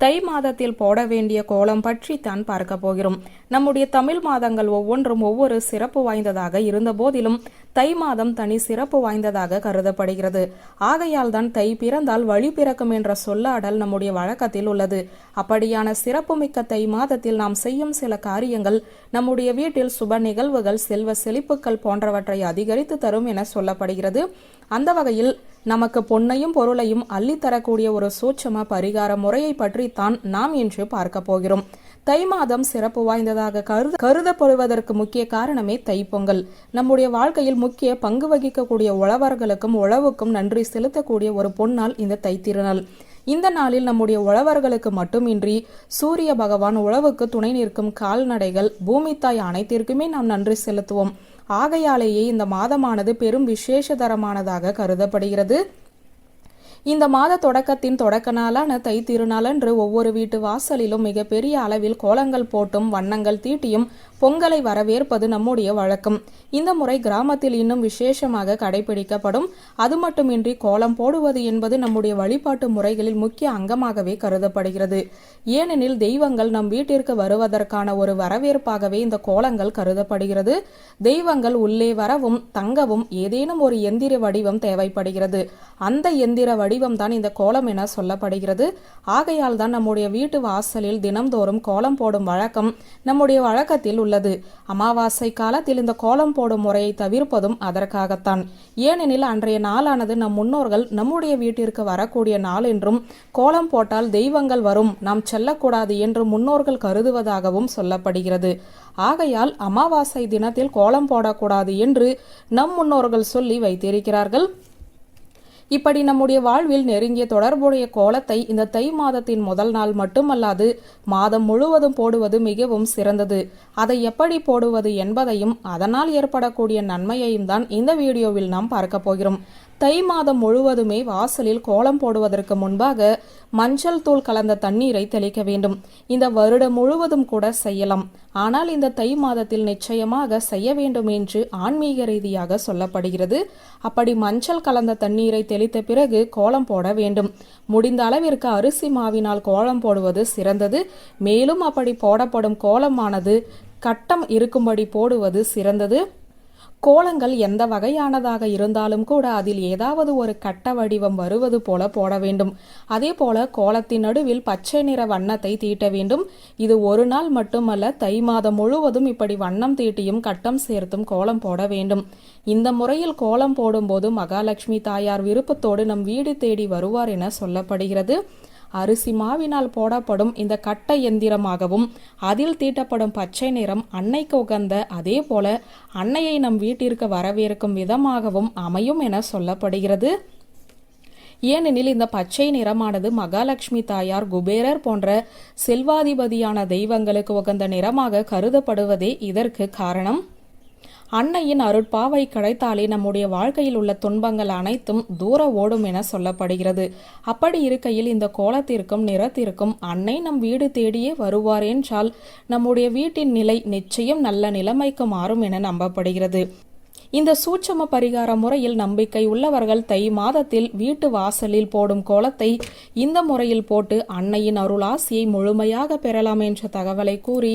தை மாதத்தில் போட வேண்டிய கோலம் பற்றி தான் பார்க்க போகிறோம். நம்முடைய தமிழ் மாதங்கள் ஒவ்வொன்றும் ஒவ்வொரு சிறப்பு வாய்ந்ததாக இருந்த போதிலும் தை மாதம் தனி சிறப்பு வாய்ந்ததாக கருதப்படுகிறது. ஆகையால் தான் தை பிறந்தால் வழி பிறக்கும் என்ற சொல்லாடல் நம்முடைய வழக்கத்தில் உள்ளது. அப்படியான சிறப்புமிக்க தை மாதத்தில் நாம் செய்யும் சில காரியங்கள் நம்முடைய வீட்டில் சுப நிகழ்வுகள் செல்வ செழிப்புகள் போன்றவற்றை அதிகரித்து தரும் என சொல்லப்படுகிறது. அந்த வகையில் நமக்கு பொன்னையும் பொருளையும் அள்ளித்தரக்கூடிய ஒரு சூட்சம பரிகார முறையை பற்றித்தான் நாம் இன்று பார்க்க போகிறோம். தை மாதம் சிறப்பு வாய்ந்ததாக கருத கருதப்படுவதற்கு முக்கிய காரணமே தைப்பொங்கல். நம்முடைய வாழ்க்கையில் முக்கிய பங்கு வகிக்கக்கூடிய உழவர்களுக்கும் உழவுக்கும் நன்றி செலுத்தக்கூடிய ஒரு பொன்னால் இந்த தை திருநாள் இந்த நாளில் நம்முடைய உழவர்களுக்கு மட்டுமின்றி சூரிய பகவான் உழவுக்கு துணை நிற்கும் கால்நடைகள் பூமி தாய் அனைத்திற்குமே நாம் நன்றி செலுத்துவோம். ஆகையாலேயே இந்த மாதமானது பெரும் விசேஷதரமானதாக கருதப்படுகிறது. இந்த மாத தொடக்கத்தின் தொடக்க நாளான தை திருநாளன்று ஒவ்வொரு வீட்டு வாசலிலும் மிகப்பெரிய அளவில் கோலங்கள் போட்டும் வண்ணங்கள் தீட்டியும் பொங்கலை வரவேற்பது நம்முடைய வழக்கம். இந்த முறை கிராமத்தில் இன்னும் விசேஷமாக கடைபிடிக்கப்படும். அது மட்டுமின்றி கோலம் போடுவது என்பது நம்முடைய வழிபாட்டு முறைகளில் முக்கிய அங்கமாகவே கருதப்படுகிறது. ஏனெனில் தெய்வங்கள் நம் வீட்டிற்கு வருவதற்கான ஒரு வரவேற்பாகவே இந்த கோலங்கள் கருதப்படுகிறது. தெய்வங்கள் உள்ளே வரவும் தங்கவும் ஏதேனும் ஒரு எந்திர வடிவம் தேவைப்படுகிறது. அந்த எந்திர வடிவம் வடிவம்தான் இந்த கோலம் என சொல்லப்படுகிறது. ஆகையால் தான் நம்முடைய வீட்டு வாசலில் தினம்தோறும் கோலம் போடும் வழக்கம் நம்முடைய வழக்கத்தில் உள்ளது. அமாவாசை காலத்தில் இந்த கோலம் போடும் முறையை தவிர்ப்பதும் அதற்காகத்தான். ஏனெனில் அன்றைய நாளானது நம் முன்னோர்கள் நம்முடைய வீட்டிற்கு வரக்கூடிய நாள் என்றும் கோலம் போட்டால் தெய்வங்கள் வரும் நாம் செல்லக்கூடாது என்று முன்னோர்கள் கருதுவதாகவும் சொல்லப்படுகிறது. ஆகையால் அமாவாசை தினத்தில் கோலம் போடக்கூடாது என்று நம் முன்னோர்கள் சொல்லி வைத்திருக்கிறார்கள். இப்படி நம்முடைய வாழ்வில் நெருங்கிய தொடர்புடைய கோலத்தை இந்த தை மாதத்தின் முதல் நாள் மட்டுமல்லாது மாதம் முழுவதும் போடுவது மிகவும் சிறந்தது. அதை எப்படி போடுவது என்பதையும் அதனால் ஏற்படக்கூடிய நன்மையையும் தான் இந்த வீடியோவில் நாம் பார்க்க போகிறோம். தை மாதம் முழுவதுமே வாசலில் கோலம் போடுவதற்கு முன்பாக மஞ்சள் தூள் கலந்த தண்ணீரை தெளிக்க வேண்டும். இந்த வருடம் முழுவதும் கூட செய்யலாம். ஆனால் இந்த தை மாதத்தில் நிச்சயமாக செய்ய வேண்டும் என்று ஆன்மீக ரீதியாக சொல்லப்படுகிறது. அப்படி மஞ்சள் கலந்த தண்ணீரை தெளித்த பிறகு கோலம் போட வேண்டும். முடிந்த அளவிற்கு அரிசி மாவினால் கோலம் போடுவது சிறந்தது. மேலும் அப்படி போடப்படும் கோலமானது கட்டம் இருக்கும்படி போடுவது சிறந்தது. கோலங்கள் எந்த வகையானதாக இருந்தாலும் கூட அதில் ஏதாவது ஒரு கட்ட வடிவம் வருவது போல போட வேண்டும். அதே போல கோலத்தின் நடுவில் பச்சை நிற வண்ணத்தை தீட்ட வேண்டும். இது ஒரு நாள் மட்டுமல்ல தை மாதம் முழுவதும் இப்படி வண்ணம் தீட்டியும் கட்டம் சேர்த்தும் கோலம் போட வேண்டும். இந்த முறையில் கோலம் போடும்போது மகாலட்சுமி தாயார் விருப்பத்தோடு நம் வீடு தேடி வருவார் என சொல்லப்படுகிறது. அரிசி மாவினால் போடப்படும் இந்த கட்ட எந்திரமாகவும் அதில் தீட்டப்படும் பச்சை நிறம் அன்னைக்கு உகந்த அதே போல அன்னையை நம் வீட்டிற்கு வரவேற்கும் விதமாகவும் அமையும் என சொல்லப்படுகிறது. ஏனெனில் இந்த பச்சை நிறமானது மகாலட்சுமி தாயார் குபேரர் போன்ற செல்வாதிபதியான தெய்வங்களுக்கு உகந்த நிறமாக கருதப்படுவதே இதற்கு காரணம். அன்னையின் அருட்பாவை கிடைத்தாலே நம்முடைய வாழ்க்கையில் உள்ள துன்பங்கள் அனைத்தும் தூர ஓடும் என சொல்லப்படுகிறது. அப்படி இருக்கையில் இந்த கோலத்திற்கும் நிறத்திற்கும் அன்னை நம் வீடு தேடியே வருவார் என்றால் நம்முடைய வீட்டின் நிலை நிச்சயம் நல்ல நிலைமைக்கு மாறும் என நம்பப்படுகிறது. இந்த சூட்சம பரிகார முறையில் நம்பிக்கை உள்ளவர்கள் தை மாதத்தில் வீட்டு வாசலில் போடும் கோலத்தை இந்த முறையில் போட்டு அன்னையின் அருளாசியை முழுமையாக பெறலாம் என்ற தகவலை கூறி